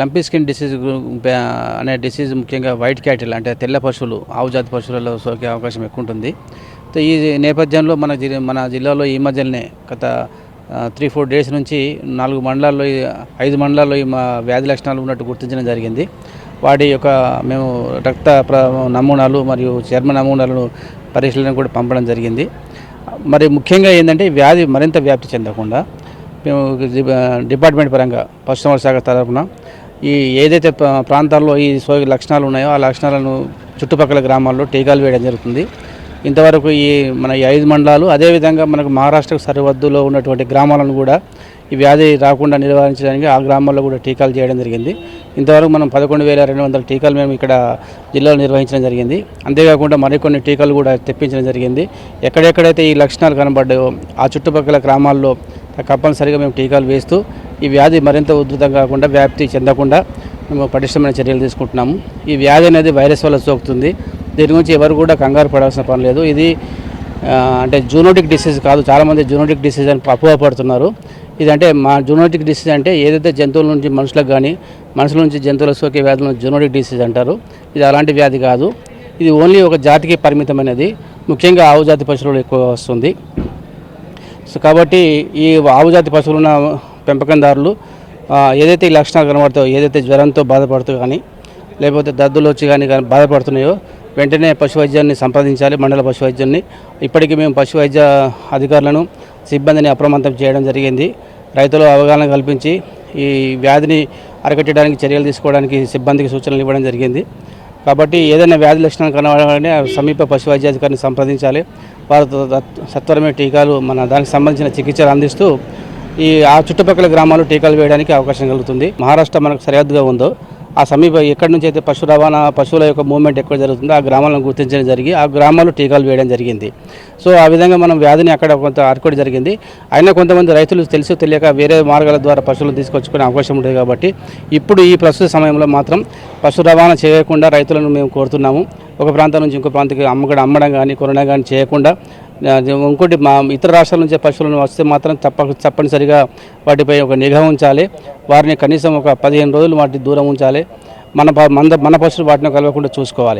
Lumpy skin disease అనే disease ముఖ్యంగా white cattle అంటే తెల్ల పశువులు ఆవు జాతి పశువులలో సోకే అవకాశం ఎక్కువ ఉంటుంది ఈ నేపథ్యంలో మన జిల్లా మన జిల్లాలో ఈ మధ్యనే గత త్రీ ఫోర్ డేస్ నుంచి నాలుగు మండలాల్లో ఐదు మండలాల్లో ఈ మా వ్యాధి లక్షణాలు ఉన్నట్టు గుర్తించడం జరిగింది. వాటి యొక్క మేము రక్త ప్ర నమూనాలు మరియు చర్మ నమూనాలను పరిశీలన కూడా పంపడం జరిగింది. మరి ముఖ్యంగా ఏంటంటే వ్యాధి మరింత వ్యాప్తి చెందకుండా మేము డిపార్ట్మెంట్ పరంగా పశుసంవర్ధక శాఖ తరఫున ఈ ఏదైతే ప్రాంతాల్లో ఈ సోకి లక్షణాలు ఉన్నాయో ఆ లక్షణాలను చుట్టుపక్కల గ్రామాల్లో టీకాలు వేయడం జరుగుతుంది. ఇంతవరకు ఈ మన ఈ ఐదు మండలాలు అదేవిధంగా మనకు మహారాష్ట్రకు సరిహద్దులో ఉన్నటువంటి గ్రామాలను కూడా ఈ వ్యాధి రాకుండా నివారించడానికి ఆ గ్రామాల్లో కూడా టీకాలు చేయడం జరిగింది. ఇంతవరకు మనం పదకొండు వేల రెండు వందల టీకాలు మేము ఇక్కడ జిల్లాలో నిర్వహించడం జరిగింది. అంతేకాకుండా మరికొన్ని టీకాలు కూడా తెప్పించడం జరిగింది. ఎక్కడెక్కడైతే ఈ లక్షణాలు కనబడ్డాయో ఆ చుట్టుపక్కల గ్రామాల్లో తప్పనిసరిగా మేము టీకాలు వేస్తూ ఈ వ్యాధి మరింత ఉధృతం కాకుండా వ్యాప్తి చెందకుండా మేము పటిష్టమైన చర్యలు తీసుకుంటున్నాము. ఈ వ్యాధి అనేది వైరస్ వల్ల సోకుతుంది. దీని గురించి ఎవరు కూడా కంగారు పడాల్సిన పని లేదు. ఇది అంటే జూనోటిక్ డిసీజ్ కాదు. చాలామంది జూనోటిక్ డిసీజ్ అని అపోహపడుతున్నారు ఇదంటే మా జూనోటిక్ డిసీజ్ అంటే ఏదైతే జంతువుల నుంచి మనుషులకు కానీ మనుషుల నుంచి జంతువుల సోకే వ్యాధులను జూనోటిక్ డిసీజ్ అంటారు. ఇది అలాంటి వ్యాధి కాదు. ఇది ఓన్లీ ఒక జాతికి పరిమితమైనది ముఖ్యంగా ఆవు జాతి పశువులు ఎక్కువ వస్తుంది. సో కాబట్టి ఈ ఆవు జాతి పశువులున్న పెంపకందారులు ఏదైతే ఈ లక్షణాలు కనబడతాయో ఏదైతే జ్వరంతో బాధపడుతూ కానీ లేకపోతే దద్దులు వచ్చి కానీ కానీ బాధపడుతున్నాయో వెంటనే పశు వైద్యాన్ని సంప్రదించాలి మండల పశు వైద్యాన్ని ఇప్పటికీ మేము పశు వైద్య అధికారులను సిబ్బందిని అప్రమత్తం చేయడం జరిగింది. రైతులు అవగాహన కల్పించి ఈ వ్యాధిని అరికట్టడానికి చర్యలు తీసుకోవడానికి సిబ్బందికి సూచనలు ఇవ్వడం జరిగింది. కాబట్టి ఏదైనా వ్యాధి లక్షణాలు కనబడాలంటే సమీప పశు వైద్యాధికారిని సంప్రదించాలి. వారితో సత్వరమే టీకాలు మన దానికి సంబంధించిన చికిత్సలు అందిస్తూ ఈ ఆ చుట్టుపక్కల గ్రామాలు టీకాలు వేయడానికి అవకాశం కలుగుతుంది. మహారాష్ట్ర మనకు సరిహద్దుగా ఉందో ఆ సమీప ఎక్కడి నుంచి అయితే పశు రవాణా పశువుల యొక్క మూవ్మెంట్ ఎక్కడ జరుగుతుందో ఆ గ్రామాలను గుర్తించడం జరిగి ఆ గ్రామాల్లో టీకాలు వేయడం జరిగింది. సో ఆ విధంగా మనం వ్యాధిని అక్కడ కొంత అరకోవడం జరిగింది. అయినా కొంతమంది రైతులు తెలుసు తెలియక వేరే మార్గాల ద్వారా పశువులు తీసుకొచ్చుకునే అవకాశం ఉంటుంది కాబట్టి ఇప్పుడు ఈ ప్రస్తుత సమయంలో మాత్రం పశు రవాణా చేయకుండా రైతులను మేము కోరుతున్నాము. ఒక ప్రాంతం నుంచి ఇంకో ప్రాంతానికి అమ్మకడం అమ్మడం కానీ కొనడం కానీ చేయకుండా ఇంకోటి మా ఇతర రాష్ట్రాల నుంచి పశువులను వస్తే మాత్రం తప్ప తప్పనిసరిగా వాటిపై ఒక నిఘా ఉంచాలి. వారిని కనీసం ఒక పదిహేను రోజులు వాటి దూరం ఉంచాలి. మన మన మన పశువులు వాటిని కలవకుండా చూసుకోవాలి.